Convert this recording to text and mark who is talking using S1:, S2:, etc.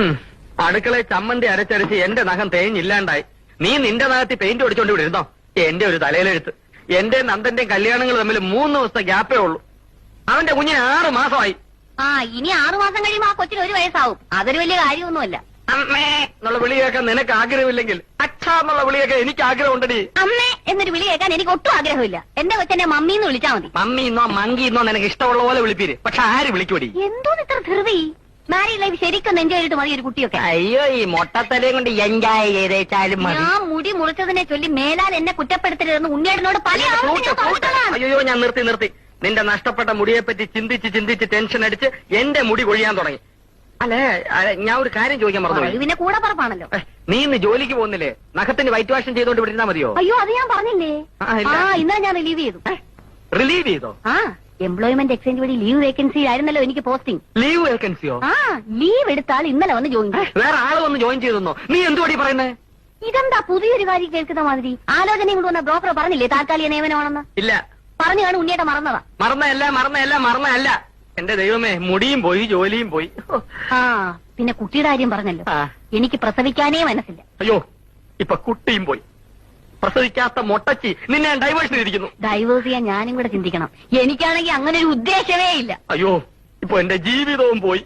S1: ഹും. അടുക്കളയിൽ ചമ്മന്തി അരച്ചരച്ച് എന്റെ നഖം തേഞ്ഞില്ലാണ്ടായി. നീ നിന്റെ നഖത്തി പെയിന്റ് ഒടിച്ചോണ്ട് ഇവിടെ ഇരുന്നോ? എന്റെ ഒരു തലയിലെഴുത്ത്. എന്റെ നന്ദന്റെയും കല്യാണങ്ങൾ തമ്മിൽ മൂന്ന് ദിവസത്തെ ഗ്യാപ്പേ ഉള്ളൂ. അവന്റെ കുഞ്ഞിന് ആറ് മാസമായി.
S2: ആ ഇനി ആറു മാസം കഴിയുമ്പോ ആ കൊച്ചിന് ഒരു വയസ്സാവും. അതൊരു വലിയ കാര്യമൊന്നുമല്ല.
S1: അമ്മേ എന്നുള്ള വിളി കേൾക്കാൻ നിനക്ക് ആഗ്രഹമില്ലെങ്കിൽ അച്ഛാ എന്നുള്ള വിളി കേൾക്കാൻ എനിക്ക് ആഗ്രഹമുണ്ടടി.
S2: അമ്മേ എന്നൊരു വിളി കേൾക്കാൻ എനിക്ക് ഒട്ടും ആഗ്രഹമില്ല. എന്റെ കൊച്ചെന്നെ മമ്മി എന്ന് വിളിച്ചാൽ മതി.
S1: മമ്മി ഇന്നോ മങ്കി ഇന്നോ നിനക്ക് ഇഷ്ടമുള്ള പോലെ വിളിപ്പീര്. പക്ഷെ ആര് വിളിക്കൂടി
S2: എന്തോ ഇത്ര ധൃതി? മാരീഡ് ലൈഫ് ശരിക്കും എൻജോയ് ചെയ്തിട്ട് മതി ഒരു കുട്ടിയൊക്കെ.
S1: അയ്യോ ഈ മൊട്ടത്തലയും കൊണ്ട് എൻജോയ് ചെയ്തേച്ചാലും മതി.
S2: ഞാൻ മുടി മുറിച്ചതിനെ ചൊല്ലി മേലാൽ എന്നെ കുറ്റപ്പെടുത്തരുതെന്ന് ഉണ്ണിയേട്ടനോട് പല ആവർത്തി ഞാൻ പറഞ്ഞതാണ്.
S1: അയ്യോ ഞാൻ നിർത്തി നിർത്തി. നിന്റെ നഷ്ടപ്പെട്ട മുടിയെ പറ്റി ചിന്തിച്ച് ചിന്തിച്ച് ടെൻഷൻ അടിച്ച് എന്റെ മുടി കൊഴിയാൻ തുടങ്ങി. അല്ലേ അല്ല, ഞാൻ ഒരു കാര്യം ചോദിക്കാൻ മറന്നു
S2: പിന്നെ കൂടെ പറപ്പാണല്ലോ.
S1: നീ ഇന്ന് ജോലിക്ക് പോകുന്നില്ലേ? നഖത്തിന് വൈറ്റ് വാഷൻ ചെയ്തോണ്ട് വിട്ടിരുന്നാ മതിയോ?
S2: അയ്യോ അത് ഞാൻ പറഞ്ഞില്ലേ?
S1: ആ, ഇല്ല.
S2: ആ ഇന്നലെ ഞാൻ റിലീവ് ചെയ്തു.
S1: റിലീവ് ചെയ്തോ?
S2: ആ. എംപ്ലോയ്മെന്റ് എക്സ്ചേഞ്ച് വഴി ലീവ് വേക്കൻസി ആയിരുന്നല്ലോ എനിക്ക് പോസ്റ്റിംഗ്
S1: ലീവ് വേക്കൻസിയോ
S2: ആ ലീവ് എടുത്താൽ ഇന്നലെ വന്ന് ജോയിൻ ചെയ്യും
S1: വേറെ ആൾ വന്ന് ജോയിൻ ചെയ്തെന്നോ? നീ എന്തുപടി പറയുന്നേ?
S2: ഇതെന്താ പുതിയൊരു കാര്യം കേൾക്കുന്ന മാതിരി? ആലോചന കൊണ്ട് വന്ന ബ്രോക്കർ പറഞ്ഞില്ലേ താൽക്കാലിക നിയമനമാണെന്ന്?
S1: ഇല്ല.
S2: പറഞ്ഞു കാണും ഉണ്ണിയേട്ട മറന്നതാ.
S1: മറന്നല്ല മറന്നല്ല മറന്നല്ല എന്റെ ദൈവമേ മുടിയും പോയി ജോലിയും പോയി.
S2: ആ പിന്നെ കുട്ടിയുടെ കാര്യം പറഞ്ഞല്ലോ. എനിക്ക് പ്രസവിക്കാനേ മനസ്സില്ല.
S1: അയ്യോ ഇപ്പൊ കുട്ടിയും പോയി. പ്രസവിക്കാത്ത മൊട്ടച്ചി നിന്നെ ഡൈവേഴ്സ് ചെയ്തിരിക്കുന്നു.
S2: ഡൈവേഴ്സ് ചെയ്യാൻ ഞാനും കൂടെ ചിന്തിക്കണം. എനിക്കാണെങ്കിൽ അങ്ങനെ ഒരു ഉദ്ദേശമേ ഇല്ല.
S1: അയ്യോ ഇപ്പൊ എന്റെ ജീവിതവും പോയി.